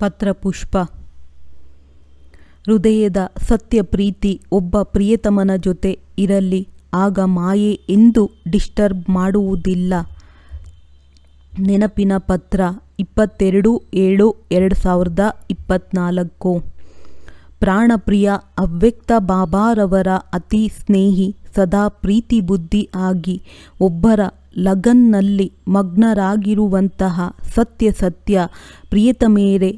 ಪತ್ರಪುಷ್ಪ. ಹೃದಯದ ಸತ್ಯ ಪ್ರೀತಿ ಒಬ್ಬ ಪ್ರಿಯತಮನ ಜೊತೆ ಇರಲಿ, ಆಗ ಮಾಯೆ ಎಂದು ಡಿಸ್ಟರ್ಬ್ ಮಾಡುವುದಿಲ್ಲ. ನೆನಪಿನ ಪತ್ರ ಇಪ್ಪತ್ತೆರಡು ಏಳು ಎರಡು ಸಾವಿರದ ಇಪ್ಪತ್ತ್ನಾಲ್ಕು ಪ್ರಾಣಪ್ರಿಯ, ಅವ್ಯಕ್ತ ಬಾಬಾರವರ ಅತಿ ಸ್ನೇಹಿ, ಸದಾ ಪ್ರೀತಿ ಬುದ್ಧಿ ಆಗಿ ಒಬ್ಬರ ಲಗನ್ನಲ್ಲಿ ಮಗ್ನರಾಗಿರುವಂತಹ ಸತ್ಯ ಸತ್ಯ ಪ್ರಿಯತಮೇರೆ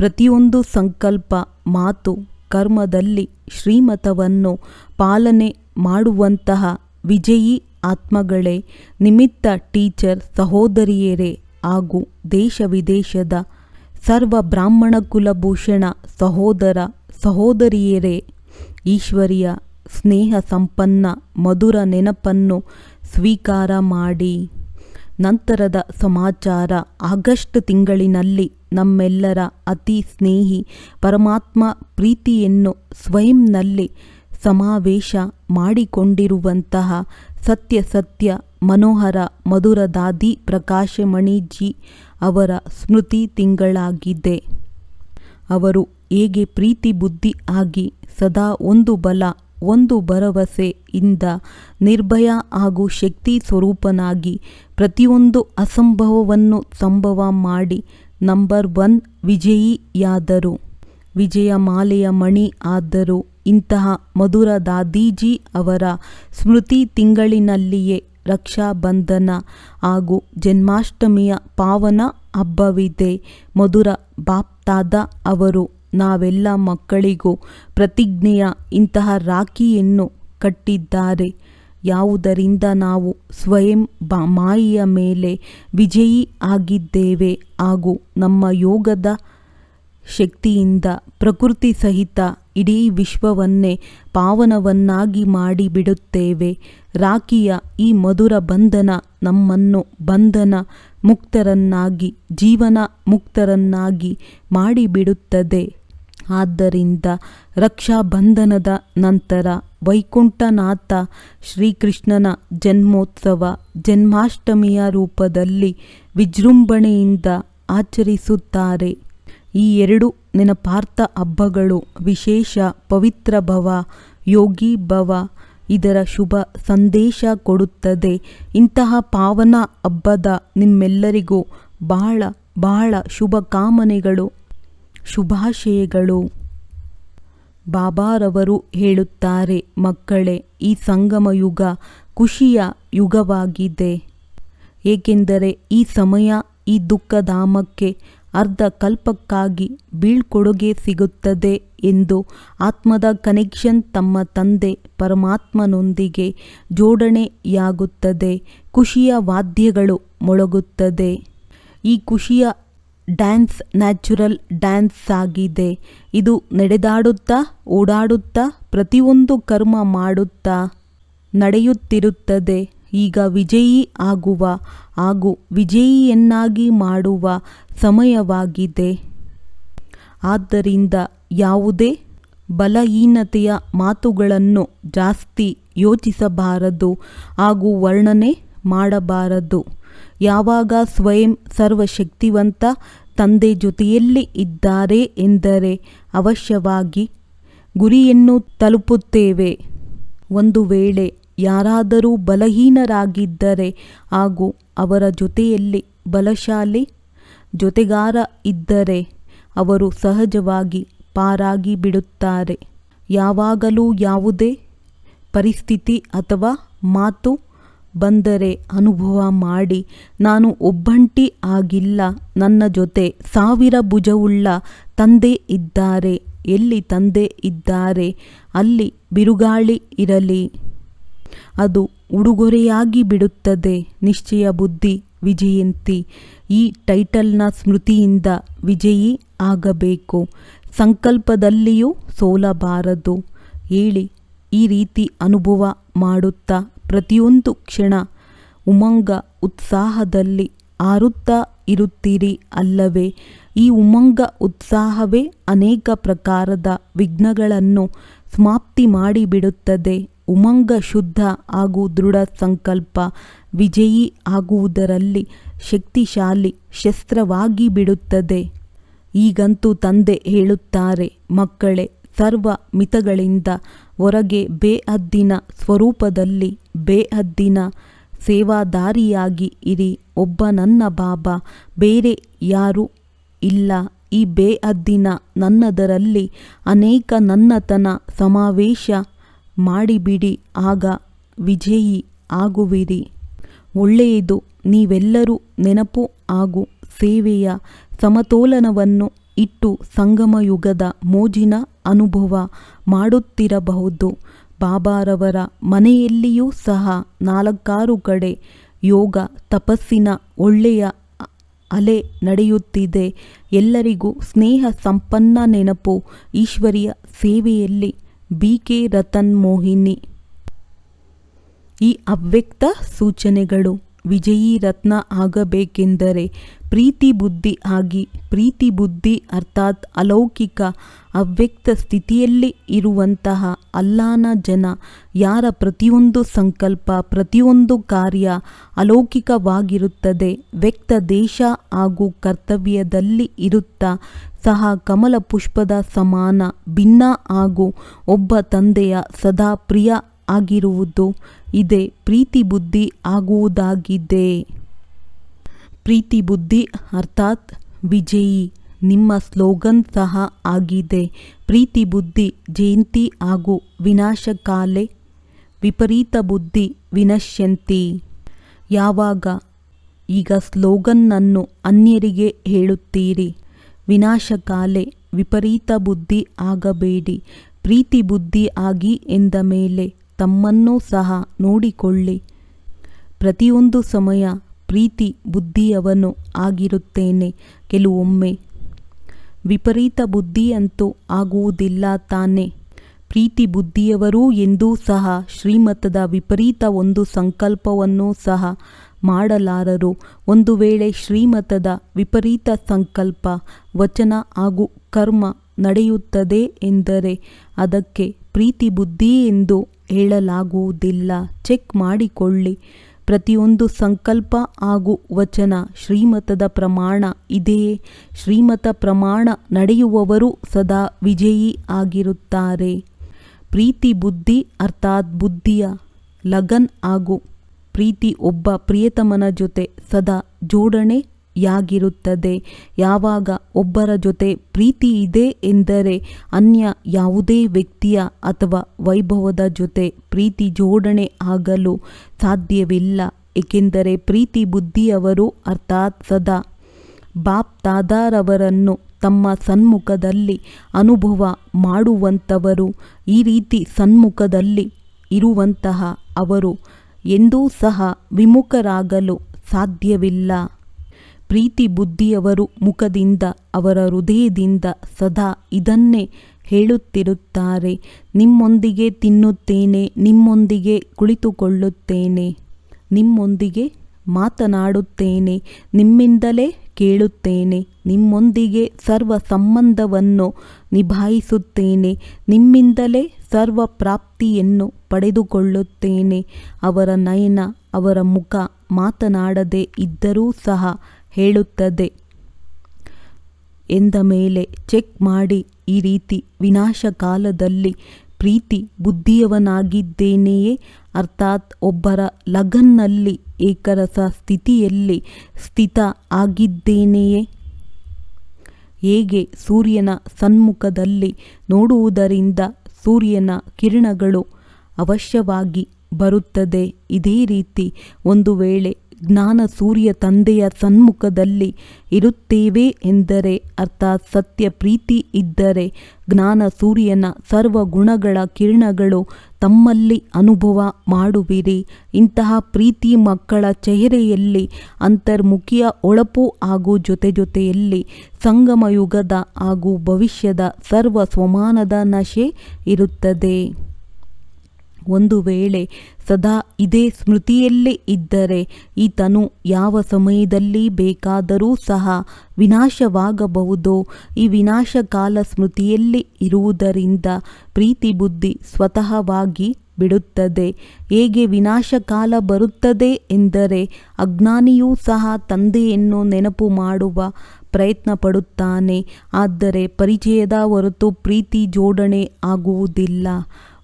ಪ್ರತಿಯೊಂದು ಸಂಕಲ್ಪ ಮಾತು ಕರ್ಮದಲ್ಲಿ ಶ್ರೀಮತವನ್ನು ಪಾಲನೆ ಮಾಡುವಂತಹ ವಿಜಯಿ ಆತ್ಮಗಳೇ, ನಿಮಿತ್ತ ಟೀಚರ್ ಸಹೋದರಿಯರೇ ಹಾಗೂ ದೇಶ ವಿದೇಶದ ಸರ್ವ ಬ್ರಾಹ್ಮಣ ಕುಲಭೂಷಣ ಸಹೋದರ ಸಹೋದರಿಯರೇ, ಈಶ್ವರಿಯ ಸ್ನೇಹ ಸಂಪನ್ನ ಮಧುರ ನೆನಪನ್ನು ಸ್ವೀಕಾರ ಮಾಡಿ. ನಂತರದ ಸಮಾಚಾರ ಆಗಸ್ಟ್ ತಿಂಗಳಿನಲ್ಲಿ ನಮ್ಮೆಲ್ಲರ ಅತಿ ಸ್ನೇಹಿ ಪರಮಾತ್ಮ ಪ್ರೀತಿಯನ್ನು ಸ್ವಯಂನಲ್ಲಿ ಸಮಾವೇಶ ಮಾಡಿಕೊಂಡಿರುವಂತಹ ಸತ್ಯ ಸತ್ಯ ಮನೋಹರ ಮಧುರ ದಾದಿ ಪ್ರಕಾಶಮಣಿಜಿ ಅವರ ಸ್ಮೃತಿ ತಿಂಗಳಾಗಿದೆ. ಅವರು ಹೇಗೆ ಪ್ರೀತಿ ಬುದ್ಧಿ ಆಗಿ ಸದಾ ಒಂದು ಬಲ, ಒಂದು ಭರವಸೆಯಿಂದ ನಿರ್ಭಯ ಹಾಗೂ ಶಕ್ತಿ ಸ್ವರೂಪನಾಗಿ ಪ್ರತಿಯೊಂದು ಅಸಂಭವವನ್ನು ಸಂಭವ ಮಾಡಿ ನಂಬರ್ ಒನ್ ವಿಜಯಿಯಾದರು. ವಿಜಯ ಮಾಲೆಯ ಮಣಿ ಆದರು. ಇಂತಹ ಮಧುರ ದಾದೀಜಿ ಅವರ ಸ್ಮೃತಿ ತಿಂಗಳಿನಲ್ಲಿಯೇ ರಕ್ಷಾಬಂಧನ ಹಾಗೂ ಜನ್ಮಾಷ್ಟಮಿಯ ಪಾವನ ಹಬ್ಬವಿದೆ. ಮಧುರ ಬಾಪ್ತಾದ ಅವರು, ನಾವೆಲ್ಲ ಮಕ್ಕಳಿಗೂ ಪ್ರತಿಜ್ಞೆಯ ಇಂತಹ ರಾಖಿಯನ್ನು ಕಟ್ಟಿದ್ದಾರೆ. ಯಾವುದರಿಂದ ನಾವು ಸ್ವಯಂ ಮಾಯಿಯ ಮೇಲೆ ವಿಜಯಿ ಆಗಿದ್ದೇವೆ ಹಾಗೂ ನಮ್ಮ ಯೋಗದ ಶಕ್ತಿಯಿಂದ ಪ್ರಕೃತಿ ಸಹಿತ ಇಡೀ ವಿಶ್ವವನ್ನೇ ಪಾವನವನ್ನಾಗಿ ಮಾಡಿಬಿಡುತ್ತೇವೆ ರಾಖಿಯ ಈ ಮಧುರ ಬಂಧನ ನಮ್ಮನ್ನು ಬಂಧನ ಮುಕ್ತರನ್ನಾಗಿ, ಜೀವನ ಮುಕ್ತರನ್ನಾಗಿ ಮಾಡಿಬಿಡುತ್ತದೆ ಆದ್ದರಿಂದ ರಕ್ಷಾಬಂಧನದ ನಂತರ ವೈಕುಂಠನಾಥ ಶ್ರೀಕೃಷ್ಣನ ಜನ್ಮೋತ್ಸವ ಜನ್ಮಾಷ್ಟಮಿಯ ರೂಪದಲ್ಲಿ ವಿಜೃಂಭಣೆಯಿಂದ ಆಚರಿಸುತ್ತಾರೆ. ಈ ಎರಡು ನೆನಪಾರ್ಥ ಹಬ್ಬಗಳು ವಿಶೇಷ ಪವಿತ್ರ ಭವ, ಯೋಗಿ ಭವ, ಇದರ ಶುಭ ಸಂದೇಶ ಕೊಡುತ್ತದೆ. ಇಂತಹ ಪಾವನ ಹಬ್ಬದ ನಿಮ್ಮೆಲ್ಲರಿಗೂ ಬಹಳ ಬಹಳ ಶುಭ ಕಾಮನೆಗಳು ಶುಭಾಶಯಗಳು. ಬಾಬಾರವರು ಹೇಳುತ್ತಾರೆ, ಮಕ್ಕಳೇ, ಈ ಸಂಗಮ ಯುಗ ಖುಷಿಯ ಯುಗವಾಗಿದೆ. ಏಕೆಂದರೆ ಈ ಸಮಯ ಈ ದುಃಖಧಾಮಕ್ಕೆ ಅರ್ಧ ಕಲ್ಪಕ್ಕಾಗಿ ಬೀಳ್ಕೊಡುಗೆ ಸಿಗುತ್ತದೆ ಎಂದು ಆತ್ಮದ ಕನೆಕ್ಷನ್ ತಮ್ಮ ತಂದೆ ಪರಮಾತ್ಮನೊಂದಿಗೆ ಜೋಡಣೆಯಾಗುತ್ತದೆ, ಖುಷಿಯ ವಾದ್ಯಗಳು ಮೊಳಗುತ್ತದೆ. ಈ ಖುಷಿಯ ಡ್ಯಾನ್ಸ್, ನ್ಯಾಚುರಲ್ ಡ್ಯಾನ್ಸ್ ಆಗಿದೆ. ಇದು ನಡೆದಾಡುತ್ತಾ, ಓಡಾಡುತ್ತಾ, ಪ್ರತಿಯೊಂದು ಕರ್ಮ ಮಾಡುತ್ತಾ ನಡೆಯುತ್ತಿರುತ್ತದೆ. ಈಗ ವಿಜಯಿ ಆಗುವ ಹಾಗೂ ವಿಜಯಿಯನ್ನಾಗಿ ಮಾಡುವ ಸಮಯವಾಗಿದೆ. ಆದ್ದರಿಂದ ಯಾವುದೇ ಬಲಹೀನತೆಯ ಮಾತುಗಳನ್ನು ಜಾಸ್ತಿ ಯೋಚಿಸಬಾರದು ಹಾಗೂ ವರ್ಣನೆ ಮಾಡಬಾರದು. ಯಾವಾಗ ಸ್ವಯಂ ಸರ್ವಶಕ್ತಿವಂತ ತಂದೆ ಜೊತೆಯಲ್ಲಿ ಇದ್ದಾರೆ ಎಂದರೆ ಅವಶ್ಯವಾಗಿ ಗುರಿಯನ್ನು ತಲುಪುತ್ತೇವೆ. ಒಂದು ವೇಳೆ ಯಾರಾದರೂ ಬಲಹೀನರಾಗಿದ್ದರೆ ಹಾಗೂ ಅವರ ಜೊತೆಯಲ್ಲಿ ಬಲಶಾಲಿ ಜೊತೆಗಾರ ಇದ್ದರೆ ಅವರು ಸಹಜವಾಗಿ ಪಾರಾಗಿ ಬಿಡುತ್ತಾರೆ. ಯಾವಾಗಲೂ ಯಾವುದೇ ಪರಿಸ್ಥಿತಿ ಅಥವಾ ಮಾತು ಬಂದರೆ ಅನುಭವ ಮಾಡಿ, ನಾನು ಒಬ್ಬಂಟಿ ಆಗಿಲ್ಲ, ನನ್ನ ಜೊತೆ ಸಾವಿರ ಭುಜವುಳ್ಳ ತಂದೆ ಇದ್ದಾರೆ, ಎಲ್ಲಿ ತಂದೆ ಇದ್ದಾರೆ, ಅಲ್ಲಿ ಬಿರುಗಾಳಿ ಇರಲಿ. ಅದು ಉಡುಗೊರೆಯಾಗಿ ಬಿಡುತ್ತದೆ, ನಿಶ್ಚಯ ಬುದ್ಧಿ ವಿಜಯಂತಿ. ಈ ಟೈಟಲ್ನ ಸ್ಮೃತಿಯಿಂದ ವಿಜಯಿ ಆಗಬೇಕು. ಸಂಕಲ್ಪದಲ್ಲಿಯೂ ಸೋಲಬಾರದು. ಹೇಳಿ, ಈ ರೀತಿ ಅನುಭವ ಮಾಡುತ್ತಾ ಪ್ರತಿಯೊಂದು ಕ್ಷಣ ಉಮಂಗ ಉತ್ಸಾಹದಲ್ಲಿ ಆರುತ್ತಾ ಇರುತ್ತೀರಿ ಅಲ್ಲವೇ? ಈ ಉಮಂಗ ಉತ್ಸಾಹವೇ ಅನೇಕ ಪ್ರಕಾರದ ವಿಘ್ನಗಳನ್ನು ಸಮಾಪ್ತಿ ಮಾಡಿಬಿಡುತ್ತದೆ. ಉಮಂಗ ಶುದ್ಧ ಹಾಗೂ ದೃಢ ಸಂಕಲ್ಪ ವಿಜಯಿ ಆಗುವುದರಲ್ಲಿ ಶಕ್ತಿಶಾಲಿ ಶಸ್ತ್ರವಾಗಿ ಬಿಡುತ್ತದೆ. ಈಗಂತೂ ತಂದೆ ಹೇಳುತ್ತಾರೆ, ಮಕ್ಕಳೇ, ಸರ್ವ ಮಿತಗಳಿಂದ ಹೊರಗೆ ಬೇಹದ್ದಿನ ಸ್ವರೂಪದಲ್ಲಿ ಬೇಹದ್ದಿನ ಸೇವಾದಾರಿಯಾಗಿ ಇರಿ, ಒಬ್ಬ ನನ್ನ ಬಾಬಾ, ಬೇರೆ ಯಾರೂ ಇಲ್ಲ. ಈ ಬೇಹದ್ದಿನ ನನ್ನದರಲ್ಲಿ ಅನೇಕ ನನ್ನತನ ಸಮಾವೇಶ ಮಾಡಿಬಿಡಿ, ಆಗ ವಿಜಯಿ ಆಗುವಿರಿ. ಒಳ್ಳೆಯದು, ನೀವೆಲ್ಲರೂ ನೆನಪು ಹಾಗೂ ಸೇವೆಯ ಸಮತೋಲನವನ್ನು ಇಟ್ಟು ಸಂಗಮಯುಗದ ಮೋಜಿನ ಅನುಭವ ಮಾಡುತ್ತಿರಬಹುದು. ಬಾಬಾರವರ ಮನೆಯಲ್ಲಿಯೂ ಸಹ ನಾಲ್ಕಾರು ಕಡೆ ಯೋಗ ತಪಸ್ಸಿನ ಒಳ್ಳೆಯ ಅಲೆ ನಡೆಯುತ್ತಿದೆ. ಎಲ್ಲರಿಗೂ ಸ್ನೇಹ ಸಂಪನ್ನ ನೆನಪು. ಈಶ್ವರಿಯ ಸೇವೆಯಲ್ಲಿ ಬಿ ಕೆ ರತನ್ ಮೋಹಿನಿ. ಈ ಅವ್ಯಕ್ತ ಸೂಚನೆಗಳು. ವಿಜಯೀ ರತ್ನ ಆಗಬೇಕೆಂದರೆ ಪ್ರೀತಿ ಬುದ್ಧಿ ಆಗಿ ಪ್ರೀತಿ ಬುದ್ಧಿ ಅರ್ಥಾತ್ ಅಲೌಕಿಕ ಅವ್ಯಕ್ತ ಸ್ಥಿತಿಯಲ್ಲಿ ಇರುವಂತಹ ಅಲ್ಲಾನ ಜನ ಯಾರ ಪ್ರತಿಯೊಂದು ಸಂಕಲ್ಪ, ಪ್ರತಿಯೊಂದು ಕಾರ್ಯ ಅಲೌಕಿಕವಾಗಿರುತ್ತದೆ, ವ್ಯಕ್ತ ದೇಶ ಹಾಗೂ ಕರ್ತವ್ಯದಲ್ಲಿ ಇರುತ್ತಾ, ಸಹ ಕಮಲ ಪುಷ್ಪದ ಸಮಾನ, ಭಿನ್ನ ಹಾಗೂ ಒಬ್ಬ ತಂದೆಯ ಸದಾ ಪ್ರಿಯ ಆಗಿರುವುದು. ಇದೇ ಪ್ರೀತಿ ಬುದ್ಧಿ ಆಗುವುದಾಗಿದೆ. ಪ್ರೀತಿ ಬುದ್ಧಿ ಅರ್ಥಾತ್ ವಿಜಯಿ. ನಿಮ್ಮ ಸ್ಲೋಗನ್ ಸಹ ಆಗಿದೆ. ಪ್ರೀತಿ ಬುದ್ಧಿ ಜಯಂತಿ ಹಾಗೂ ವಿನಾಶಕಾಲೆ ವಿಪರೀತ ಬುದ್ಧಿ ವಿನಶ್ಯಂತಿ. ಯಾವಾಗ ಈಗ ಸ್ಲೋಗನ್ನನ್ನು ಅನ್ಯರಿಗೆ ಹೇಳುತ್ತೀರಿ? ವಿನಾಶಕಾಲೆ ವಿಪರೀತ ಬುದ್ಧಿ ಆಗಬೇಡಿ. ಪ್ರೀತಿ ಬುದ್ಧಿ ಆಗಿ ಎಂದ ಮೇಲೆ ತಮ್ಮನ್ನೂ ಸಹ ನೋಡಿಕೊಳ್ಳಿ. ಪ್ರತಿಯೊಂದು ಸಮಯ ಪ್ರೀತಿ ಬುದ್ಧಿಯವನು ಆಗಿರುತ್ತೇನೆ ಕೆಲವೊಮ್ಮೆ. ವಿಪರೀತ ಬುದ್ಧಿಯಂತೂ ಆಗುವುದಿಲ್ಲ ತಾನೆ. ಪ್ರೀತಿ ಬುದ್ಧಿಯವರೂ ಎಂದೂ ಸಹ ಶ್ರೀಮತದ ವಿಪರೀತ ಒಂದು ಸಂಕಲ್ಪವನ್ನೂ ಸಹ ಮಾಡಲಾರರು. ಒಂದು ವೇಳೆ ಶ್ರೀಮತದ ವಿಪರೀತ ಸಂಕಲ್ಪ, ವಚನ ಹಾಗೂ ಕರ್ಮ ನಡೆಯುತ್ತದೆ ಎಂದರೆ ಅದಕ್ಕೆ ಪ್ರೀತಿ ಬುದ್ಧಿ ಎಂದು ಹೇಳಲಾಗುವುದಿಲ್ಲ. ಚೆಕ್ ಮಾಡಿಕೊಳ್ಳಿ. ಪ್ರತಿಯೊಂದು ಸಂಕಲ್ಪ ಹಾಗೂ ವಚನ ಶ್ರೀಮತದ ಪ್ರಮಾಣ ಇದೆಯೇ ಶ್ರೀಮತ ಪ್ರಮಾಣ ನಡೆಯುವವರು ಸದಾ ವಿಜಯಿ ಆಗಿರುತ್ತಾರೆ. ಪ್ರೀತಿ ಬುದ್ಧಿ ಅರ್ಥಾತ್ ಬುದ್ಧಿಯ ಲಗನ್ ಹಾಗೂ ಪ್ರೀತಿ ಒಬ್ಬ ಪ್ರಿಯತಮನ ಜೊತೆ ಸದಾ ಜೋಡಣೆಯಾಗಿರುತ್ತದೆ ಯಾವಾಗ ಒಬ್ಬರ ಜೊತೆ ಪ್ರೀತಿ ಇದೆ ಎಂದರೆ ಅನ್ಯ ಯಾವುದೇ ವ್ಯಕ್ತಿಯ ಅಥವಾ ವೈಭವದ ಜೊತೆ ಪ್ರೀತಿ ಜೋಡಣೆ ಆಗಲು ಸಾಧ್ಯವಿಲ್ಲ. ಏಕೆಂದರೆ ಪ್ರೀತಿ ಬುದ್ಧಿಯವರು ಅರ್ಥಾತ್ ಸದಾ ಬಾಪ್ ತಾದಾರವರನ್ನು ತಮ್ಮ ಸನ್ಮುಖದಲ್ಲಿ ಅನುಭವ ಮಾಡುವಂಥವರು, ಈ ರೀತಿ ಸನ್ಮುಖದಲ್ಲಿ ಇರುವಂತಹ ಅವರು ಎಂದೂ ಸಹ ವಿಮುಖರಾಗಲು ಸಾಧ್ಯವಿಲ್ಲ. ಪ್ರೀತಿ ಬುದ್ಧಿಯವರು ಮುಖದಿಂದ, ಅವರ ಹೃದಯದಿಂದ ಸದಾ ಇದನ್ನೇ ಹೇಳುತ್ತಿರುತ್ತಾರೆ. ನಿಮ್ಮೊಂದಿಗೆ ತಿನ್ನುತ್ತೇನೆ, ನಿಮ್ಮೊಂದಿಗೆ ಕುಳಿತುಕೊಳ್ಳುತ್ತೇನೆ, ನಿಮ್ಮೊಂದಿಗೆ ಮಾತನಾಡುತ್ತೇನೆ, ನಿಮ್ಮಿಂದಲೇ ಕೇಳುತ್ತೇನೆ, ನಿಮ್ಮೊಂದಿಗೆ ಸರ್ವ ಸಂಬಂಧವನ್ನು ನಿಭಾಯಿಸುತ್ತೇನೆ, ನಿಮ್ಮಿಂದಲೇ ಸರ್ವ ಪ್ರಾಪ್ತಿಯನ್ನು ಪಡೆದುಕೊಳ್ಳುತ್ತೇನೆ. ಅವರ ನಯನ, ಅವರ ಮುಖ ಮಾತನಾಡದೆ ಇದ್ದರೂ ಸಹ ಹೇಳುತ್ತದೆ. ಎಂದ ಮೇಲೆ ಚೆಕ್ ಮಾಡಿ, ಈ ರೀತಿ ವಿನಾಶ ಕಾಲದಲ್ಲಿ ಪ್ರೀತಿ ಬುದ್ಧಿಯವನಾಗಿದ್ದೇನೆಯೇ? ಅರ್ಥಾತ್ ಒಬ್ಬರ ಲಗನ್ನಲ್ಲಿ, ಏಕರಸ ಸ್ಥಿತಿಯಲ್ಲಿ ಸ್ಥಿತ ಆಗಿದ್ದೇನೆಯೇ? ಹೇಗೆ ಸೂರ್ಯನ ಸನ್ಮುಖದಲ್ಲಿ ನೋಡುವುದರಿಂದ ಸೂರ್ಯನ ಕಿರಣಗಳು ಅವಶ್ಯವಾಗಿ ಬರುತ್ತದೆ? ಇದೇ ರೀತಿ ಒಂದು ವೇಳೆ ಜ್ಞಾನ ಸೂರ್ಯ ತಂದೆಯ ಸನ್ಮುಖದಲ್ಲಿ ಇರುತ್ತೇವೆ ಎಂದರೆ ಅರ್ಥಾತ್ ಸತ್ಯ ಪ್ರೀತಿ ಇದ್ದರೆ ಜ್ಞಾನ ಸೂರ್ಯನ ಸರ್ವ ಗುಣಗಳ ಕಿರಣಗಳು ತಮ್ಮಲ್ಲಿ ಅನುಭವ ಮಾಡುವಿರಿ. ಇಂತಹ ಪ್ರೀತಿ ಮಕ್ಕಳ ಚೆಹರೆಯಲ್ಲಿ, ಅಂತರ್ಮುಖಿಯ ಒಳಪು ಹಾಗೂ ಜೊತೆ ಜೊತೆಯಲ್ಲಿ ಸಂಗಮ ಯುಗದ ಹಾಗೂ ಭವಿಷ್ಯದ ಸರ್ವ ಸ್ವಮಾನದ ನಶೆ ಇರುತ್ತದೆ. ಒಂದು ವೇಳೆ ಸದಾ ಇದೇ ಸ್ಮೃತಿಯಲ್ಲೇ ಇದ್ದರೆ ಈತನು ತನು ಯಾವ ಸಮಯದಲ್ಲಿ ಬೇಕಾದರೂ ಸಹ ವಿನಾಶವಾಗಬಹುದು ಈ ವಿನಾಶಕಾಲ ಸ್ಮೃತಿಯಲ್ಲಿ ಇರುವುದರಿಂದ ಪ್ರೀತಿ ಬುದ್ಧಿ ಸ್ವತಃವಾಗಿ ಬಿಡುತ್ತದೆ. ಹೇಗೆ ವಿನಾಶಕಾಲ ಬರುತ್ತದೆ ಎಂದರೆ ಅಜ್ಞಾನಿಯೂ ಸಹ ತಂದೆಯನ್ನು ನೆನಪು ಮಾಡುವ ಪ್ರಯತ್ನ ಪಡುತ್ತಾನೆ. ಆದರೆ ಪರಿಚಯದ ಹೊರತು ಪ್ರೀತಿ ಜೋಡಣೆ ಆಗುವುದಿಲ್ಲ.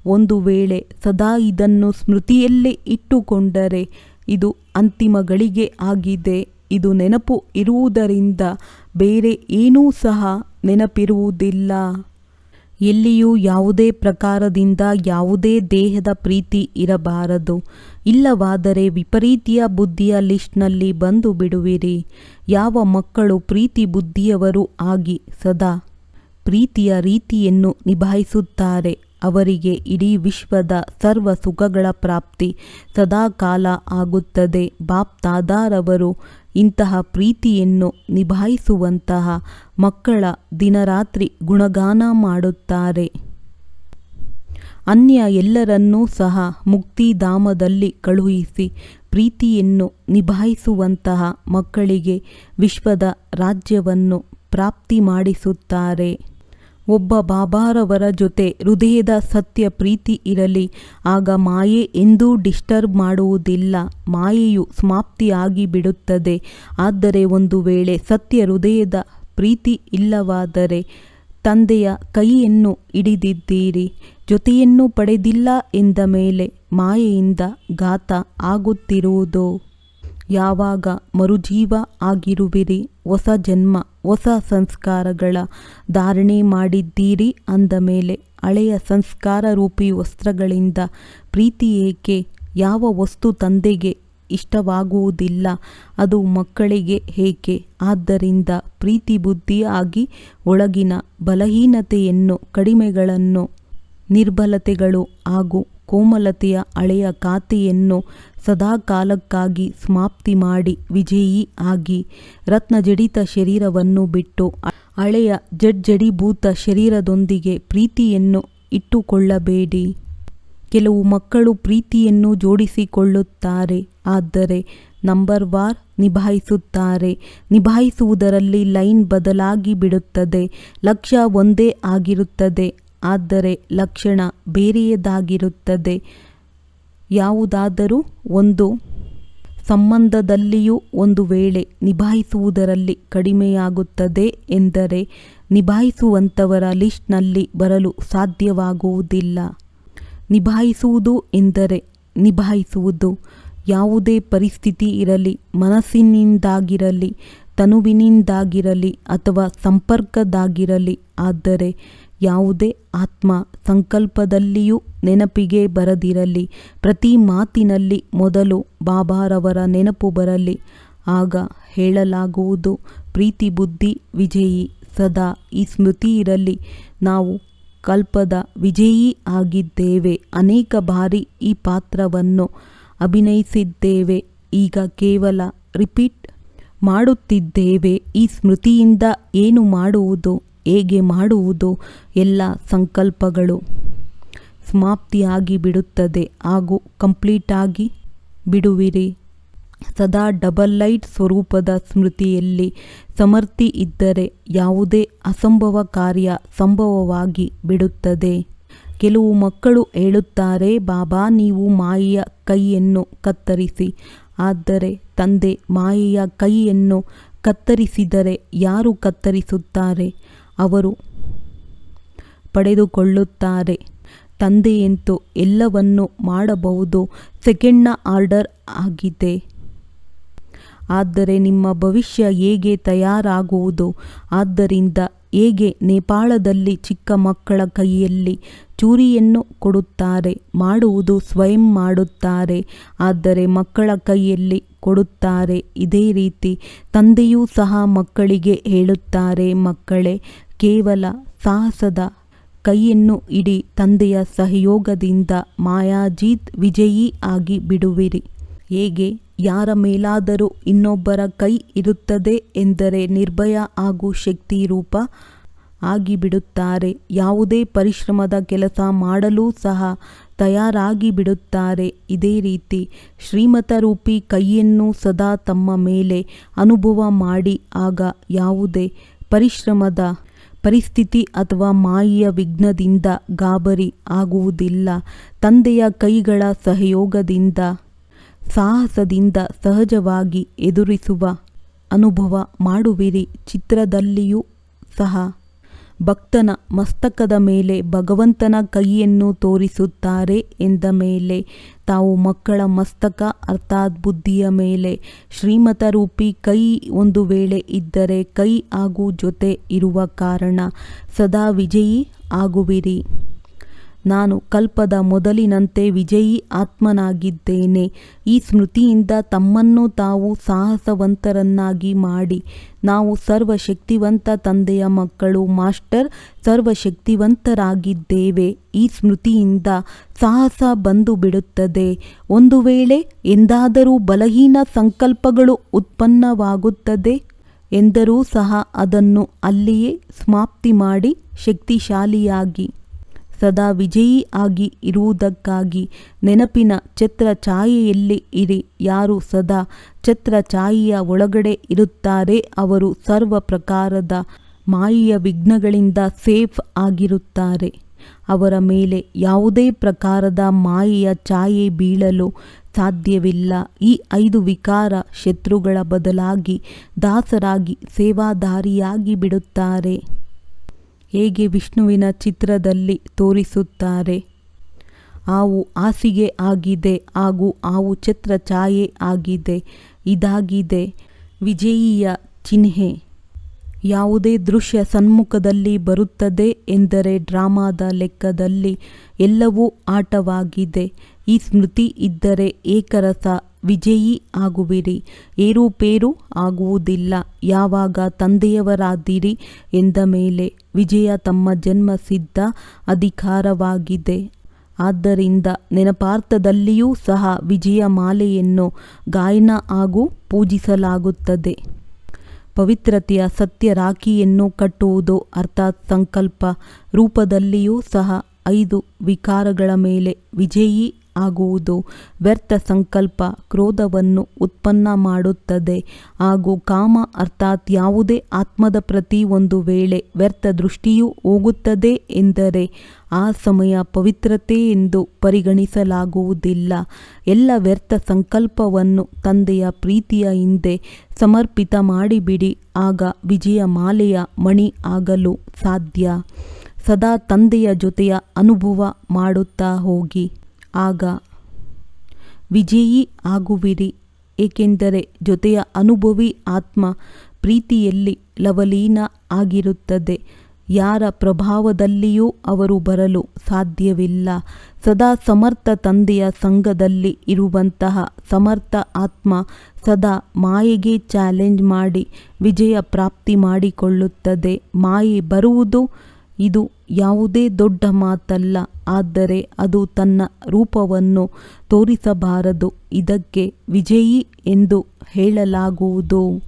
ಒಂದು ವೇಳೆ ಸದಾ ಇದನ್ನು ಸ್ಮೃತಿಯಲ್ಲೇ ಇಟ್ಟುಕೊಂಡರೆ ಇದು ಅಂತಿಮ ಗಳಿಗೆ ಆಗಿದೆ. ಇದು ನೆನಪು ಇರುವುದರಿಂದ ಬೇರೆ ಏನೂ ಸಹ ನೆನಪಿರುವುದಿಲ್ಲ. ಎಲ್ಲಿಯೂ ಯಾವುದೇ ಪ್ರಕಾರದಿಂದ ಯಾವುದೇ ದೇಹದ ಪ್ರೀತಿ ಇರಬಾರದು. ಇಲ್ಲವಾದರೆ ವಿಪರೀತಿಯ ಬುದ್ಧಿಯ ಲಿಸ್ಟ್ನಲ್ಲಿ ಬಂದು ಬಿಡುವಿರಿ. ಯಾವ ಮಕ್ಕಳು ಪ್ರೀತಿ ಬುದ್ಧಿಯವರು ಆಗಿ ಸದಾ ಪ್ರೀತಿಯ ರೀತಿಯನ್ನು ನಿಭಾಯಿಸುತ್ತಾರೆ. ಅವರಿಗೆ ಇಡೀ ವಿಶ್ವದ ಸರ್ವ ಸುಖಗಳ ಪ್ರಾಪ್ತಿ ಸದಾಕಾಲ ಆಗುತ್ತದೆ. ಬಾಪ್ ತಾದಾರವರು ಇಂತಹ ಪ್ರೀತಿಯನ್ನು ನಿಭಾಯಿಸುವಂತಹ ಮಕ್ಕಳ ದಿನರಾತ್ರಿ ಗುಣಗಾನ ಮಾಡುತ್ತಾರೆ. ಅನ್ಯ ಎಲ್ಲರನ್ನೂ ಸಹ ಮುಕ್ತಿಧಾಮದಲ್ಲಿ ಕಳುಹಿಸಿ ಪ್ರೀತಿಯನ್ನು ನಿಭಾಯಿಸುವಂತಹ ಮಕ್ಕಳಿಗೆ ವಿಶ್ವದ ರಾಜ್ಯವನ್ನು ಪ್ರಾಪ್ತಿ ಮಾಡಿಸುತ್ತಾರೆ. ಒಬ್ಬ ಬಾಬಾರವರ ಜೊತೆ ಹೃದಯದ ಸತ್ಯ ಪ್ರೀತಿ ಇರಲಿ. ಆಗ ಮಾಯೆ ಎಂದೂ ಡಿಸ್ಟರ್ಬ್ ಮಾಡುವುದಿಲ್ಲ. ಮಾಯೆಯು ಸಮಾಪ್ತಿಯಾಗಿ ಬಿಡುತ್ತದೆ. ಆದರೆ ಒಂದು ವೇಳೆ ಸತ್ಯ ಹೃದಯದ ಪ್ರೀತಿ ಇಲ್ಲವಾದರೆ ತಂದೆಯ ಕೈಯನ್ನು ಹಿಡಿದಿದ್ದೀರಿ. ಜೊತೆಯನ್ನು ಪಡೆದಿಲ್ಲ ಎಂದ ಮೇಲೆ ಮಾಯೆಯಿಂದ ಘಾತ ಆಗುತ್ತಿರುವುದು? ಯಾವಾಗ ಮರುಜೀವ ಆಗಿರುವಿರಿ. ಹೊಸ ಜನ್ಮ ಹೊಸ ಸಂಸ್ಕಾರಗಳ ಧಾರಣೆ ಮಾಡಿದ್ದೀರಿ ಅಂದ ಮೇಲೆ ಹಳೆಯ ಸಂಸ್ಕಾರ ರೂಪಿ ವಸ್ತ್ರಗಳಿಂದ ಪ್ರೀತಿ ಏಕೆ ಯಾವ ವಸ್ತು ತಂದೆಗೆ ಇಷ್ಟವಾಗುವುದಿಲ್ಲ, ಅದು ಮಕ್ಕಳಿಗೆ ಏಕೆ? ಆದ್ದರಿಂದ ಪ್ರೀತಿ ಬುದ್ಧಿಯಾಗಿ ಒಳಗಿನ ಬಲಹೀನತೆಯನ್ನು, ಕಡಿಮೆಗಳನ್ನು, ನಿರ್ಬಲತೆಗಳು ಹಾಗೂ ಕೋಮಲತೆಯ ಹಳೆಯ ಖಾತೆಯನ್ನು ಸದಾಕಾಲಕ್ಕಾಗಿ ಸಮಾಪ್ತಿ ಮಾಡಿ ವಿಜಯಿ ಆಗಿ ರತ್ನಜಡಿತ ಶರೀರವನ್ನು ಬಿಟ್ಟು ಹಳೆಯ ಜಡ್ಜಡಿಭೂತ ಶರೀರದೊಂದಿಗೆ ಪ್ರೀತಿಯನ್ನು ಇಟ್ಟುಕೊಳ್ಳಬೇಡಿ. ಕೆಲವು ಮಕ್ಕಳು ಪ್ರೀತಿಯನ್ನು ಜೋಡಿಸಿಕೊಳ್ಳುತ್ತಾರೆ, ಆದರೆ ನಂಬರ್ ವಾರ್ ನಿಭಾಯಿಸುತ್ತಾರೆ. ನಿಭಾಯಿಸುವುದರಲ್ಲಿ ಲೈನ್ ಬದಲಾಗಿ ಬಿಡುತ್ತದೆ ಲಕ್ಷ್ಯ ಒಂದೇ ಆಗಿರುತ್ತದೆ, ಆದರೆ ಲಕ್ಷಣ ಬೇರೆಯದಾಗಿರುತ್ತದೆ. ಯಾವುದಾದರೂ ಒಂದು ಸಂಬಂಧದಲ್ಲಿಯೂ ಒಂದು ವೇಳೆ ನಿಭಾಯಿಸುವುದರಲ್ಲಿ ಕಡಿಮೆಯಾಗುತ್ತದೆ ಎಂದರೆ ನಿಭಾಯಿಸುವಂಥವರ ಲಿಸ್ಟ್ನಲ್ಲಿ ಬರಲು ಸಾಧ್ಯವಾಗುವುದಿಲ್ಲ. ನಿಭಾಯಿಸುವುದು ಎಂದರೆ ನಿಭಾಯಿಸುವುದು. ಯಾವುದೇ ಪರಿಸ್ಥಿತಿ ಇರಲಿ, ಮನಸ್ಸಿನಿಂದಾಗಿರಲಿ ತನುವಿನಿಂದಾಗಿರಲಿ ಅಥವಾ ಸಂಪರ್ಕದಾಗಿರಲಿ, ಆದರೆ ಯಾವುದೇ ಆತ್ಮ ಸಂಕಲ್ಪದಲ್ಲಿಯೂ ನೆನಪಿಗೆ ಬರದಿರಲಿ. ಪ್ರತಿ ಮಾತಿನಲ್ಲಿ ಮೊದಲು ಬಾಬಾರವರ ನೆನಪು ಬರಲಿ. ಆಗ ಹೇಳಲಾಗುವುದು, ಪ್ರೀತಿ ಬುದ್ಧಿ ವಿಜಯಿ, ಸದಾ ಈ ಸ್ಮೃತಿ ಇರಲಿ. ನಾವು ಕಲ್ಪದ ವಿಜಯಿ ಆಗಿದ್ದೇವೆ. ಅನೇಕ ಬಾರಿ ಈ ಪಾತ್ರವನ್ನು ಅಭಿನಯಿಸಿದ್ದೇವೆ. ಈಗ ಕೇವಲ ರಿಪೀಟ್ ಮಾಡುತ್ತಿದ್ದೇವೆ. ಈ ಸ್ಮೃತಿಯಿಂದ ಏನು ಮಾಡುವುದು, ಹೇಗೆ ಮಾಡುವುದು ಎಲ್ಲ ಸಂಕಲ್ಪಗಳು ಸಮಾಪ್ತಿಯಾಗಿ ಬಿಡುತ್ತದೆ ಹಾಗೂ ಕಂಪ್ಲೀಟಾಗಿ ಬಿಡುವಿರಿ. ಸದಾ ಡಬಲ್ ಲೈಟ್ ಸ್ವರೂಪದ ಸ್ಮೃತಿಯಲ್ಲಿ ಸಮರ್ಥಿ ಇದ್ದರೆ ಯಾವುದೇ ಅಸಂಭವ ಕಾರ್ಯ ಸಂಭವವಾಗಿ ಬಿಡುತ್ತದೆ. ಕೆಲವು ಮಕ್ಕಳು ಹೇಳುತ್ತಾರೆ, ಬಾಬಾ, ನೀವು ಮಾಯಿಯ ಕೈಯನ್ನು ಕತ್ತರಿಸಿ. ಆದರೆ ತಂದೆ ಮಾಯೆಯ ಕೈಯನ್ನು ಕತ್ತರಿಸಿದರೆ ಯಾರು ಕತ್ತರಿಸುತ್ತಾರೆ? ಅವರು ಪಡೆದುಕೊಳ್ಳುತ್ತಾರೆ. ತಂದೆಯಂತೂ ಎಲ್ಲವನ್ನು ಮಾಡಬಹುದು. ಸೆಕೆಂಡ್ನ ಆರ್ಡರ್ ಆಗಿದೆ. ಆದರೆ ನಿಮ್ಮ ಭವಿಷ್ಯ ಹೇಗೆ ತಯಾರಾಗುವುದು? ಆದ್ದರಿಂದ ಹೇಗೆ ನೇಪಾಳದಲ್ಲಿ ಚಿಕ್ಕ ಮಕ್ಕಳ ಕೈಯಲ್ಲಿ ಚೂರಿಯನ್ನು ಕೊಡುತ್ತಾರೆ, ಮಾಡುವುದು ಸ್ವಯಂ ಮಾಡುತ್ತಾರೆ, ಆದರೆ ಮಕ್ಕಳ ಕೈಯಲ್ಲಿ ಕೊಡುತ್ತಾರೆ. ಇದೇ ರೀತಿ ತಂದೆಯೂ ಸಹ ಮಕ್ಕಳಿಗೆ ಹೇಳುತ್ತಾರೆ, ಮಕ್ಕಳೇ, ಕೇವಲ ಸಾಹಸದ ಕೈಯನ್ನು ಇಡಿ, ತಂದೆಯ ಸಹಯೋಗದಿಂದ ಮಾಯಾಜೀತ್ ವಿಜಯಿ ಆಗಿ ಬಿಡುವಿರಿ. ಹೇಗೆ? ಯಾರ ಮೇಲಾದರೂ ಇನ್ನೊಬ್ಬರ ಕೈ ಇರುತ್ತದೆ ಎಂದರೆ ನಿರ್ಭಯ ಹಾಗೂ ಶಕ್ತಿ ರೂಪ ಆಗಿಬಿಡುತ್ತಾರೆ. ಯಾವುದೇ ಪರಿಶ್ರಮದ ಕೆಲಸ ಮಾಡಲೂ ಸಹ ತಯಾರಾಗಿ ಬಿಡುತ್ತಾರೆ ಇದೇ ರೀತಿ ಶ್ರೀಮತ ರೂಪಿ ಕೈಯನ್ನು ಸದಾ ತಮ್ಮ ಮೇಲೆ ಅನುಭವ ಮಾಡಿ, ಆಗ ಯಾವುದೇ ಪರಿಶ್ರಮದ ಪರಿಸ್ಥಿತಿ ಅಥವಾ ಮಾಯಿಯ ವಿಘ್ನದಿಂದ ಗಾಬರಿ ಆಗುವುದಿಲ್ಲ. ತಂದೆಯ ಕೈಗಳ ಸಹಯೋಗದಿಂದ ಸಾಹಸದಿಂದ ಸಹಜವಾಗಿ ಎದುರಿಸುವ ಅನುಭವ ಮಾಡುವಿರಿ. ಚಿತ್ರದಲ್ಲಿಯೂ ಸಹ ಭಕ್ತನ ಮಸ್ತಕದ ಮೇಲೆ ಭಗವಂತನ ಕೈಯನ್ನು ತೋರಿಸುತ್ತಾರೆ ಎಂದ ಮೇಲೆ ತಾವು ಮಕ್ಕಳ ಮಸ್ತಕ, ಅರ್ಥಾತ್ ಬುದ್ಧಿಯ ಮೇಲೆ ಶ್ರೀಮತ ರೂಪಿ ಕೈ ಒಂದು ವೇಳೆ ಇದ್ದರೆ ಕೈ ಹಾಗೂ ಜೊತೆ ಇರುವ ಕಾರಣ ಸದಾ ವಿಜಯಿ ಆಗುವಿರಿ. ನಾನು ಕಲ್ಪದ ಮೊದಲಿನಂತೆ ವಿಜಯಿ ಆತ್ಮನಾಗಿದ್ದೇನೆ. ಈ ಸ್ಮೃತಿಯಿಂದ ತಮ್ಮನ್ನು ತಾವು ಸಾಹಸವಂತರನ್ನಾಗಿ ಮಾಡಿ. ನಾವು ಸರ್ವಶಕ್ತಿವಂತ ತಂದೆಯ ಮಕ್ಕಳು, ಮಾಸ್ಟರ್ ಸರ್ವಶಕ್ತಿವಂತರಾಗಿದ್ದೇವೆ. ಈ ಸ್ಮೃತಿಯಿಂದ ಸಾಹಸ ಬಂದು ಬಿಡುತ್ತದೆ. ಒಂದು ವೇಳೆ ಎಂದಾದರೂ ಬಲಹೀನ ಸಂಕಲ್ಪಗಳು ಉತ್ಪನ್ನವಾಗುತ್ತದೆ ಎಂದರೂ ಸಹ ಅದನ್ನು ಅಲ್ಲಿಯೇ ಸಮಾಪ್ತಿ ಮಾಡಿ ಶಕ್ತಿಶಾಲಿಯಾಗಿ ಸದಾ ವಿಜಯಿ ಆಗಿ ಇರುವುದಕ್ಕಾಗಿ ನೆನಪಿನ ಛತ್ರ ಛಾಯೆಯಲ್ಲಿ ಇರಿ. ಯಾರು ಸದಾ ಛತ್ರ ಛಾಯೆಯ ಒಳಗಡೆ ಇರುತ್ತಾರೆ ಅವರು ಸರ್ವ ಪ್ರಕಾರದ ಮಾಯಿಯ ವಿಘ್ನಗಳಿಂದ ಸೇಫ್ ಆಗಿರುತ್ತಾರೆ. ಅವರ ಮೇಲೆ ಯಾವುದೇ ಪ್ರಕಾರದ ಮಾಯೆಯ ಛಾಯೆ ಬೀಳಲು ಸಾಧ್ಯವಿಲ್ಲ. ಈ ಐದು ವಿಕಾರ ಶತ್ರುಗಳ ಬದಲಾಗಿ ದಾಸರಾಗಿ, ಸೇವಾದಾರಿಯಾಗಿ ಬಿಡುತ್ತಾರೆ. ಹೇಗೆ ವಿಷ್ಣುವಿನ ಚಿತ್ರದಲ್ಲಿ ತೋರಿಸುತ್ತಾರೆ? ಆವು ಹಾಸಿಗೆ ಆಗಿದೆ, ಹಾಗೂ ಆವು ಛತ್ರ ಛಾಯೆ ಆಗಿದೆ, ಇದಾಗಿದೆ. ವಿಜಯೀಯ ಚಿಹ್ನೆ. ಯಾವುದೇ ದೃಶ್ಯ ಸನ್ಮುಖದಲ್ಲಿ ಬರುತ್ತದೆ ಎಂದರೆ ಡ್ರಾಮಾದ ಲೆಕ್ಕದಲ್ಲಿ ಎಲ್ಲವೂ ಆಟವಾಗಿದೆ. ಈ ಸ್ಮೃತಿ ಇದ್ದರೆ ಏಕರಸ ವಿಜಯಿ ಆಗುವಿರಿ. ಏರುಪೇರು ಆಗುವುದಿಲ್ಲ. ಯಾವಾಗ ತಂದೆಯವರಾದಿರಿ ಎಂದ ಮೇಲೆ ವಿಜಯ ತಮ್ಮ ಜನ್ಮ ಸಿದ್ಧ ಅಧಿಕಾರವಾಗಿದೆ. ಆದ್ದರಿಂದ ನೆನಪಾರ್ಥದಲ್ಲಿಯೂ ಸಹ ವಿಜಯ ಮಾಲೆಯನ್ನು ಗಾಯನ ಹಾಗೂ ಪೂಜಿಸಲಾಗುತ್ತದೆ. ಪವಿತ್ರತೆಯ ಸತ್ಯ ರಾಖಿಯನ್ನು ಕಟ್ಟುವುದು ಅರ್ಥಾತ್ ಸಂಕಲ್ಪ ರೂಪದಲ್ಲಿಯೂ ಸಹ ಐದು ವಿಕಾರಗಳ ಮೇಲೆ ವಿಜಯಿ ಆಗುವುದು. ವ್ಯರ್ಥ ಸಂಕಲ್ಪ ಕ್ರೋಧವನ್ನು ಉತ್ಪನ್ನ ಮಾಡುತ್ತದೆ. ಹಾಗೂ ಕಾಮ ಅರ್ಥಾತ್ ಯಾವುದೇ ಆತ್ಮದ ಪ್ರತಿ ಒಂದು ವೇಳೆ ವ್ಯರ್ಥ ದೃಷ್ಟಿಯೂ ಹೋಗುತ್ತದೆ ಎಂದರೆ ಆ ಸಮಯ ಪವಿತ್ರತೆ ಎಂದು ಪರಿಗಣಿಸಲಾಗುವುದಿಲ್ಲ. ಎಲ್ಲ ವ್ಯರ್ಥ ಸಂಕಲ್ಪವನ್ನು ತಂದೆಯ ಪ್ರೀತಿಯ ಹಿಂದೆ ಸಮರ್ಪಿತ ಮಾಡಿಬಿಡಿ. ಆಗ ವಿಜಯ ಮಾಲೆಯ ಮಣಿ ಆಗಲು ಸಾಧ್ಯ. ಸದಾ ತಂದೆಯ ಜೊತೆಯ ಅನುಭವ ಮಾಡುತ್ತಾ ಹೋಗಿ. ಆಗ, ವಿಜಯಿ ಆಗುವಿರಿ, ಏಕೆಂದರೆ ಜೊತೆಯ ಅನುಭವಿ ಆತ್ಮ ಪ್ರೀತಿಯಲ್ಲಿ ಲವಲೀನ ಆಗಿರುತ್ತದೆ. ಯಾರ ಪ್ರಭಾವದಲ್ಲಿಯೂ ಅವರು ಬರಲು ಸಾಧ್ಯವಿಲ್ಲ. ಸದಾ ಸಮರ್ಥ ತಂದೆಯ ಸಂಘದಲ್ಲಿ ಇರುವಂತಹ ಸಮರ್ಥ ಆತ್ಮ ಸದಾ ಮಾಯೆಗೆ ಚಾಲೆಂಜ್ ಮಾಡಿ, ವಿಜಯ ಪ್ರಾಪ್ತಿ ಮಾಡಿಕೊಳ್ಳುತ್ತದೆ. ಮಾಯೆ ಬರುವುದು ಇದು ಯಾವುದೇ ದೊಡ್ಡ ಮಾತಲ್ಲ, ಆದರೆ ಅದು ತನ್ನ ರೂಪವನ್ನು ತೋರಿಸಬಾರದು. ಇದಕ್ಕೆ ವಿಜಯಿ ಎಂದು ಹೇಳಲಾಗುವುದು.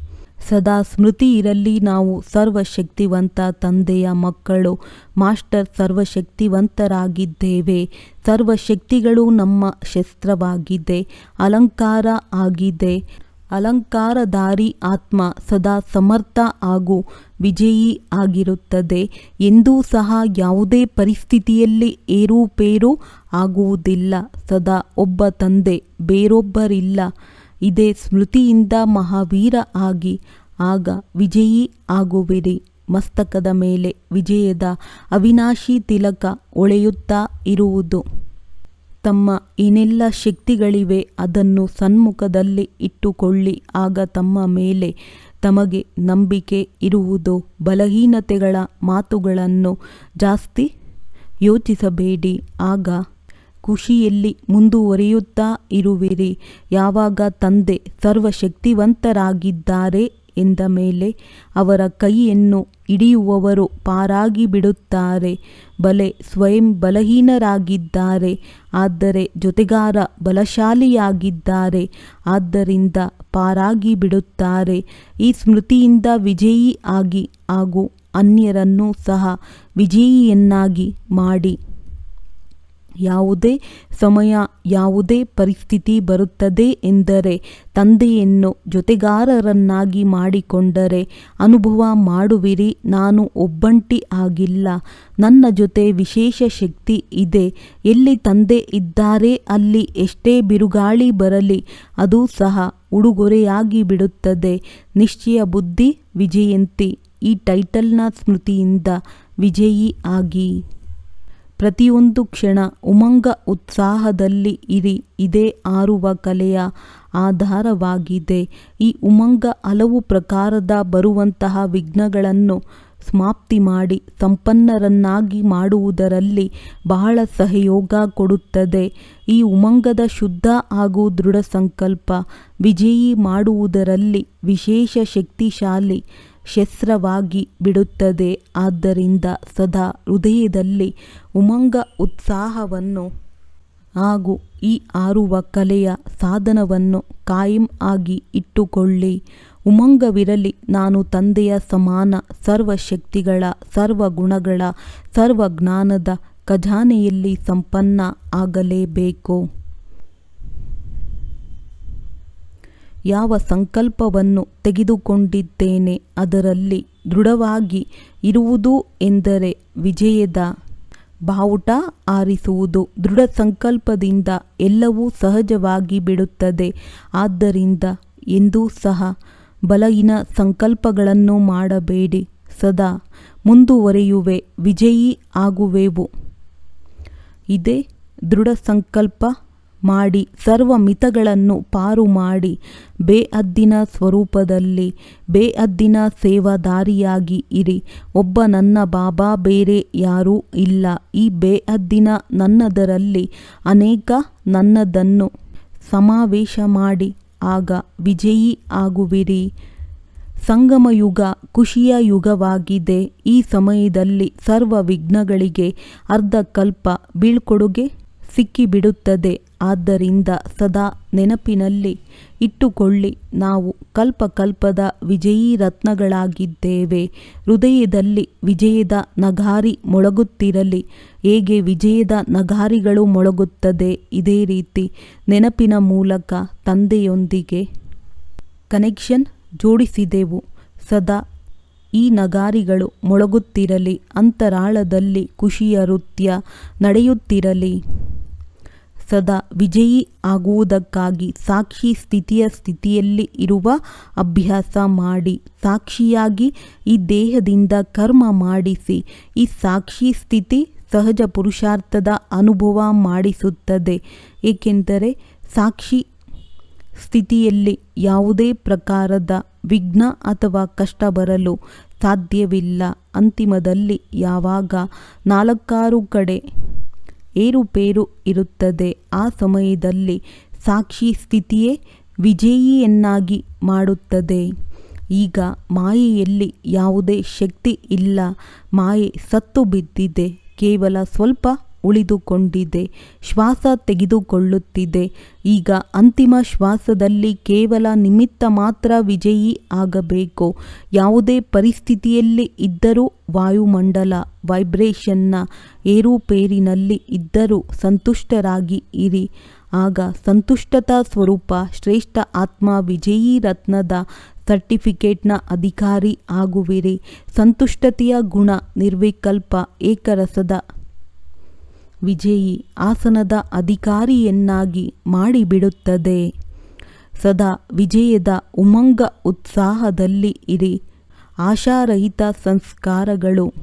ಸದಾ ಸ್ಮೃತಿ ಇರಲಿ, ನಾವು ಸರ್ವಶಕ್ತಿವಂತ ತಂದೆಯ ಮಕ್ಕಳು, ಮಾಸ್ಟರ್ ಸರ್ವಶಕ್ತಿವಂತರಾಗಿದ್ದೇವೆ. ಸರ್ವಶಕ್ತಿಗಳು ನಮ್ಮ ಶಸ್ತ್ರವಾಗಿದೆ, ಅಲಂಕಾರ ಆಗಿದೆ. ಅಲಂಕಾರಧಾರಿ ಆತ್ಮ ಸದಾ ಸಮರ್ಥ ಹಾಗೂ ವಿಜಯಿ ಆಗಿರುತ್ತದೆ. ಎಂದೂ ಸಹ ಯಾವುದೇ ಪರಿಸ್ಥಿತಿಯಲ್ಲಿ ಏರುಪೇರು ಆಗುವುದಿಲ್ಲ. ಸದಾ ಒಬ್ಬ ತಂದೆ, ಬೇರೊಬ್ಬರಿಲ್ಲ. ಇದೇ ಸ್ಮೃತಿಯಿಂದ ಮಹಾವೀರ ಆಗಿ, ಆಗ ವಿಜಯಿ ಆಗುವಿರಿ. ಮಸ್ತಕದ ಮೇಲೆ ವಿಜಯದ ಅವಿನಾಶಿ ತಿಲಕ ಒಳೆಯುತ್ತಾ ಇರುವುದು. ತಮ್ಮ ಏನೆಲ್ಲ ಶಕ್ತಿಗಳಿವೆ, ಅದನ್ನು ಸನ್ಮುಖದಲ್ಲಿ ಇಟ್ಟುಕೊಳ್ಳಿ. ಆಗ ತಮ್ಮ ಮೇಲೆ ತಮಗೆ ನಂಬಿಕೆ ಇರುವುದು. ಬಲಹೀನತೆಗಳ ಮಾತುಗಳನ್ನು ಜಾಸ್ತಿ ಯೋಚಿಸಬೇಡಿ. ಆಗ ಖುಷಿಯಲ್ಲಿ ಮುಂದುವರಿಯುತ್ತಾ ಇರುವಿರಿ. ಯಾವಾಗ ತಂದೆ ಸರ್ವಶಕ್ತಿವಂತರಾಗಿದ್ದಾರೆ ಎಂದ ಮೇಲೆ ಅವರ ಕೈಯನ್ನು ಹಿಡಿಯುವವರು ಪಾರಾಗಿ ಬಿಡುತ್ತಾರೆ. ಬಲೆ ಸ್ವಯಂ ಬಲಹೀನರಾಗಿದ್ದಾರೆ. ಆದರೆ ಜೊತೆಗಾರ ಬಲಶಾಲಿಯಾಗಿದ್ದಾರೆ. ಆದ್ದರಿಂದ ಪಾರಾಗಿ ಬಿಡುತ್ತಾರೆ. ಈ ಸ್ಮೃತಿಯಿಂದ ವಿಜಯಿ ಆಗಿ ಹಾಗೂ ಅನ್ಯರನ್ನು ಸಹ ವಿಜಯಿಯನ್ನಾಗಿ ಮಾಡಿ. ಯಾವುದೇ ಸಮಯ ಯಾವುದೇ ಪರಿಸ್ಥಿತಿ ಬರುತ್ತದೆ ಎಂದರೆ ತಂದೆಯನ್ನು ಜೊತೆಗಾರರನ್ನಾಗಿ ಮಾಡಿಕೊಂಡರೆ ಅನುಭವ ಮಾಡುವಿರಿ, ನಾನು ಒಬ್ಬಂಟಿ ಆಗಿಲ್ಲ. ನನ್ನ ಜೊತೆ ವಿಶೇಷ ಶಕ್ತಿ ಇದೆ. ಎಲ್ಲಿ ತಂದೆ ಇದ್ದಾರೆ, ಅಲ್ಲಿ ಎಷ್ಟೇ ಬಿರುಗಾಳಿ ಬರಲಿ, ಅದು ಸಹ ಉಡುಗೊರೆಯಾಗಿ ಬಿಡುತ್ತದೆ. ನಿಶ್ಚಯ ಬುದ್ಧಿ ವಿಜಯಂತಿ. ಈ ಟೈಟಲ್ನ ಸ್ಮೃತಿಯಿಂದ ವಿಜಯಿ ಆಗಿ. ಪ್ರತಿಯೊಂದು ಕ್ಷಣ ಉಮಂಗ ಉತ್ಸಾಹದಲ್ಲಿ ಇರಿ, ಇದೇ ಆರುವ ಕಲೆಯ ಆಧಾರವಾಗಿದೆ. ಈ ಉಮಂಗ ಹಲವು ಪ್ರಕಾರದ ಬರುವಂತಹ ವಿಘ್ನಗಳನ್ನು ಸಮಾಪ್ತಿ ಮಾಡಿ, ಸಂಪನ್ನರನ್ನಾಗಿ ಮಾಡುವುದರಲ್ಲಿ ಬಹಳ ಸಹಯೋಗ ಕೊಡುತ್ತದೆ. ಈ ಉಮಂಗದ ಶುದ್ಧ ಹಾಗೂ ದೃಢ ಸಂಕಲ್ಪ ವಿಜಯಿ ಮಾಡುವುದರಲ್ಲಿ ವಿಶೇಷ ಶಕ್ತಿಶಾಲಿ ಶಸ್ತ್ರವಾಗಿ ಬಿಡುತ್ತದೆ. ಆದ್ದರಿಂದ ಸದಾ ಹೃದಯದಲ್ಲಿ ಉಮಂಗ, ಉತ್ಸಾಹವನ್ನು ಹಾಗೂ ಈ ಆರುವ ಕಲೆಯ ಸಾಧನವನ್ನು ಕಾಯಂ ಆಗಿ ಇಟ್ಟುಕೊಳ್ಳಿ. ಉಮಂಗವಿರಲಿ, ನಾನು ತಂದೆಯ ಸಮಾನ ಸರ್ವಶಕ್ತಿಗಳ ಸರ್ವ ಗುಣಗಳ ಸರ್ವ ಜ್ಞಾನದ ಖಜಾನೆಯಲ್ಲಿ ಸಂಪನ್ನ ಆಗಲೇಬೇಕು. ಯಾವ ಸಂಕಲ್ಪವನ್ನು ತೆಗೆದುಕೊಂಡಿದ್ದೇನೆ ಅದರಲ್ಲಿ ದೃಢವಾಗಿ ಇರುವುದು ಎಂದರೆ ವಿಜಯದ ಬಾವುಟ ಆರಿಸುವುದು. ದೃಢ ಸಂಕಲ್ಪದಿಂದ ಎಲ್ಲವೂ ಸಹಜವಾಗಿ ಬಿಡುತ್ತದೆ. ಆದ್ದರಿಂದ ಎಂದೂ ಸಹ ಬಲಹೀನ ಸಂಕಲ್ಪಗಳನ್ನು ಮಾಡಬೇಡಿ. ಸದಾ ಮುಂದುವರೆಯುವೆ, ವಿಜಯಿ ಆಗುವೆವು. ಇದೇ ದೃಢ ಸಂಕಲ್ಪ. ಮಾಡಿ, ಸರ್ವ ಮಿತಗಳನ್ನು ಪಾರು ಮಾಡಿ ಬೇಅದ್ದಿನ ಸ್ವರೂಪದಲ್ಲಿ ಬೇಅದ್ದಿನ ಸೇವಾದಾರಿಯಾಗಿ ಇರಿ. ಒಬ್ಬ ನನ್ನ ಬಾಬಾ ಬೇರೆ ಯಾರೂ ಇಲ್ಲ. ಈ ಬೇಅದ್ದಿನ ನನ್ನದರಲ್ಲಿ ಅನೇಕ ನನ್ನದನ್ನು ಸಮಾವೇಶ ಮಾಡಿ, ಆಗ ವಿಜಯಿ ಆಗುವಿರಿ. ಸಂಗಮ ಯುಗ ಖುಷಿಯ ಯುಗವಾಗಿದೆ. ಈ ಸಮಯದಲ್ಲಿ ಸರ್ವ ವಿಘ್ನಗಳಿಗೆ ಅರ್ಧ ಕಲ್ಪ ಬೀಳ್ಕೊಡುಗೆ ಸಿಕ್ಕಿಬಿಡುತ್ತದೆ. ಆದ್ದರಿಂದ ಸದಾ ನೆನಪಿನಲ್ಲಿ ಇಟ್ಟುಕೊಳ್ಳಿ, ನಾವು ಕಲ್ಪಕಲ್ಪದ ವಿಜಯೀ ರತ್ನಗಳಾಗಿದ್ದೇವೆ ಹೃದಯದಲ್ಲಿ ವಿಜಯದ ನಗಾರಿ ಮೊಳಗುತ್ತಿರಲಿ. ಹೇಗೆ ವಿಜಯದ ನಗಾರಿಗಳು ಮೊಳಗುತ್ತದೆ ಇದೇ ರೀತಿ ನೆನಪಿನ ಮೂಲಕ ತಂದೆಯೊಂದಿಗೆ ಕನೆಕ್ಷನ್ ಜೋಡಿಸಿದೆವು. ಸದಾ ಈ ನಗಾರಿಗಳು ಮೊಳಗುತ್ತಿರಲಿ, ಅಂತರಾಳದಲ್ಲಿ ಖುಷಿಯ ನೃತ್ಯ ನಡೆಯುತ್ತಿರಲಿ. ಸದಾ ವಿಜಯಿ ಆಗುವುದಕ್ಕಾಗಿ ಸಾಕ್ಷಿ ಸ್ಥಿತಿಯ ಸ್ಥಿತಿಯಲ್ಲಿ ಇರುವ ಅಭ್ಯಾಸ ಮಾಡಿ, ಸಾಕ್ಷಿಯಾಗಿ ಈ ದೇಹದಿಂದ ಕರ್ಮ ಮಾಡಿಸಿ, ಈ ಸಾಕ್ಷಿ ಸ್ಥಿತಿ ಸಹಜ ಪುರುಷಾರ್ಥದ ಅನುಭವ ಮಾಡಿಸುತ್ತದೆ. ಏಕೆಂದರೆ ಸಾಕ್ಷಿ ಸ್ಥಿತಿಯಲ್ಲಿ ಯಾವುದೇ ಪ್ರಕಾರದ ವಿಘ್ನ ಅಥವಾ ಕಷ್ಟ ಬರಲು ಸಾಧ್ಯವಿಲ್ಲ. ಅಂತಿಮದಲ್ಲಿ ಯಾವಾಗ ನಾಲ್ಕಾರು ಕಡೆ ಏರುಪೇರು ಇರುತ್ತದೆ. ಆ ಸಮಯದಲ್ಲಿ ಸಾಕ್ಷಿ ಸ್ಥಿತಿಯೇ ವಿಜಯಿಯನ್ನಾಗಿ ಮಾಡುತ್ತದೆ. ಈಗ ಮಾಯೆಯಲ್ಲಿ ಯಾವುದೇ ಶಕ್ತಿ ಇಲ್ಲ. ಮಾಯೆ ಸತ್ತು ಬಿದ್ದಿದೆ. ಕೇವಲ ಸ್ವಲ್ಪ ಉಳಿದುಕೊಂಡಿದೆ. ಶ್ವಾಸ ತೆಗೆದುಕೊಳ್ಳುತ್ತಿದೆ. ಈಗ ಅಂತಿಮ ಶ್ವಾಸದಲ್ಲಿ ಕೇವಲ ನಿಮಿತ್ತ ಮಾತ್ರ ವಿಜಯಿ ಆಗಬೇಕು. ಯಾವುದೇ ಪರಿಸ್ಥಿತಿಯಲ್ಲಿ ಇದ್ದರೂ ವಾಯುಮಂಡಲ ವೈಬ್ರೇಷನ್ನ ಏರುಪೇರಿನಲ್ಲಿ ಇದ್ದರೂ ಸಂತುಷ್ಟರಾಗಿ ಇರಿ. ಆಗ ಸಂತುಷ್ಟತಾ ಸ್ವರೂಪ ಶ್ರೇಷ್ಠ ಆತ್ಮ ವಿಜಯೀ ರತ್ನದ ಸರ್ಟಿಫಿಕೇಟ್ನ ಅಧಿಕಾರಿ ಆಗುವಿರಿ. ಸಂತುಷ್ಟತೆಯ ಗುಣ ನಿರ್ವಿಕಲ್ಪ ಏಕರಸದ ವಿಜಯಿ ಆಸನದ ಅಧಿಕಾರಿಯನ್ನಾಗಿ ಮಾಡಿಬಿಡುತ್ತದೆ. ಸದಾ ವಿಜಯದ ಉಮಂಗ ಉತ್ಸಾಹದಲ್ಲಿ ಇರಿ. ಆಶಾರಹಿತ ಸಂಸ್ಕಾರಗಳು.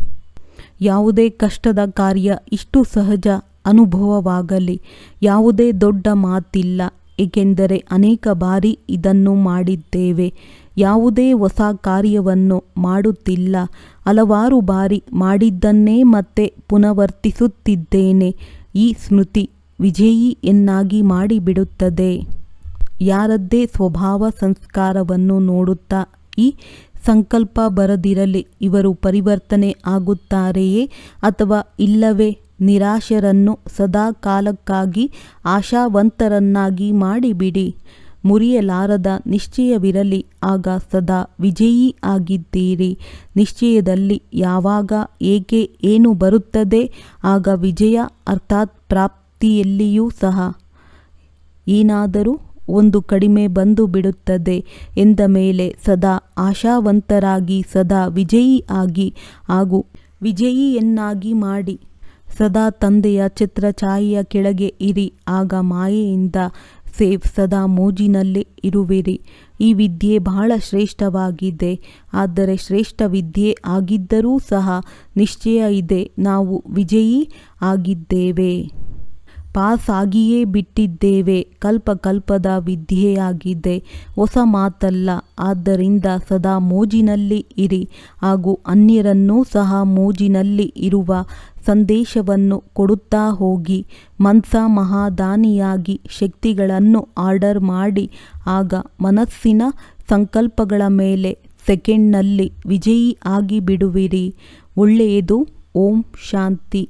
ಯಾವುದೇ ಕಷ್ಟದ ಕಾರ್ಯ ಇಷ್ಟು ಸಹಜ ಅನುಭವವಾಗಲಿ. ಯಾವುದೇ ದೊಡ್ಡ ಮಾತಿಲ್ಲ. ಏಕೆಂದರೆ ಅನೇಕ ಬಾರಿ ಇದನ್ನು ಮಾಡಿದ್ದೇವೆ. ಯಾವುದೇ ಹೊಸ ಕಾರ್ಯವನ್ನು ಮಾಡುತ್ತಿಲ್ಲ. ಹಲವಾರು ಬಾರಿ ಮಾಡಿದ್ದನ್ನೇ ಮತ್ತೆ ಪುನರ್ವರ್ತಿಸುತ್ತಿದ್ದೇನೆ. ಈ ಸ್ಮೃತಿ ವಿಜಯಿಯನ್ನಾಗಿ ಮಾಡಿಬಿಡುತ್ತದೆ. ಯಾರದ್ದೇ ಸ್ವಭಾವ ಸಂಸ್ಕಾರವನ್ನು ನೋಡುತ್ತಾ ಈ ಸಂಕಲ್ಪ ಬರದಿರಲಿ, ಇವರು ಪರಿವರ್ತನೆ ಆಗುತ್ತಾರೆಯೇ ಅಥವಾ ಇಲ್ಲವೇ ನಿರಾಶರನ್ನು ಸದಾ ಕಾಲಕ್ಕಾಗಿ ಆಶಾವಂತರನ್ನಾಗಿ ಮಾಡಿಬಿಡಿ. ಮುರಿಯಲಾರದ ನಿಶ್ಚಯವಿರಲಿ, ಆಗ ಸದಾ ವಿಜಯಿ ಆಗಿದ್ದೀರಿ. ನಿಶ್ಚಯದಲ್ಲಿ ಯಾವಾಗ ಏಕೆ ಏನು ಬರುತ್ತದೆ, ಆಗ ವಿಜಯ ಅರ್ಥಾತ್ ಪ್ರಾಪ್ತಿಯಲ್ಲಿಯೂ ಸಹ. ಏನಾದರೂ ಒಂದು ಕಡಿಮೆ ಬಂದು ಬಿಡುತ್ತದೆ ಎಂದ ಮೇಲೆ ಸದಾ ಆಶಾವಂತರಾಗಿ, ಸದಾ ವಿಜಯಿ ಆಗಿ, ಹಾಗೂ ವಿಜಯಿಯನ್ನಾಗಿ ಮಾಡಿ. ಸದಾ ತಂದೆಯ ಛತ್ರಛಾಯೆಯ ಕೆಳಗೆ ಇರಿ, ಆಗ ಮಾಯೆಯಿಂದ ಸೇಫ್ ಸದಾ ಮೋಜಿನಲ್ಲೇ ಇರುವಿರಿ. ಈ ವಿದ್ಯೆ ಬಹಳ ಶ್ರೇಷ್ಠವಾಗಿದೆ. ಆದರೆ ಶ್ರೇಷ್ಠ ವಿದ್ಯೆ ಆಗಿದ್ದರೂ ಸಹ ನಿಶ್ಚಯ ಇದೆ, ನಾವು ವಿಜಯಿ ಆಗಿದ್ದೇವೆ. ಪಾಸ್ ಆಗಿಯೇ ಬಿಟ್ಟಿದ್ದೇವೆ. ಕಲ್ಪ ಕಲ್ಪದ ವಿದ್ಯೆಯಾಗಿದೆ ಹೊಸ ಮಾತಲ್ಲ. ಆದ್ದರಿಂದ ಸದಾ ಮೋಜಿನಲ್ಲಿ ಇರಿ. ಹಾಗೂ ಅನ್ಯರನ್ನೂ ಸಹ ಮೋಜಿನಲ್ಲಿ ಇರುವ ಸಂದೇಶವನ್ನು ಕೊಡುತ್ತಾ ಹೋಗಿ ಮನ್ಸ ಮಹಾದಾನಿಯಾಗಿ ಶಕ್ತಿಗಳನ್ನು ಆರ್ಡರ್ ಮಾಡಿ ಆಗ ಮನಸ್ಸಿನ ಸಂಕಲ್ಪಗಳ ಮೇಲೆ ಸೆಕೆಂಡ್ನಲ್ಲಿ ವಿಜಯಿ ಆಗಿಬಿಡುವಿರಿ. ಒಳ್ಳೆಯದು. ಓಂ ಶಾಂತಿ.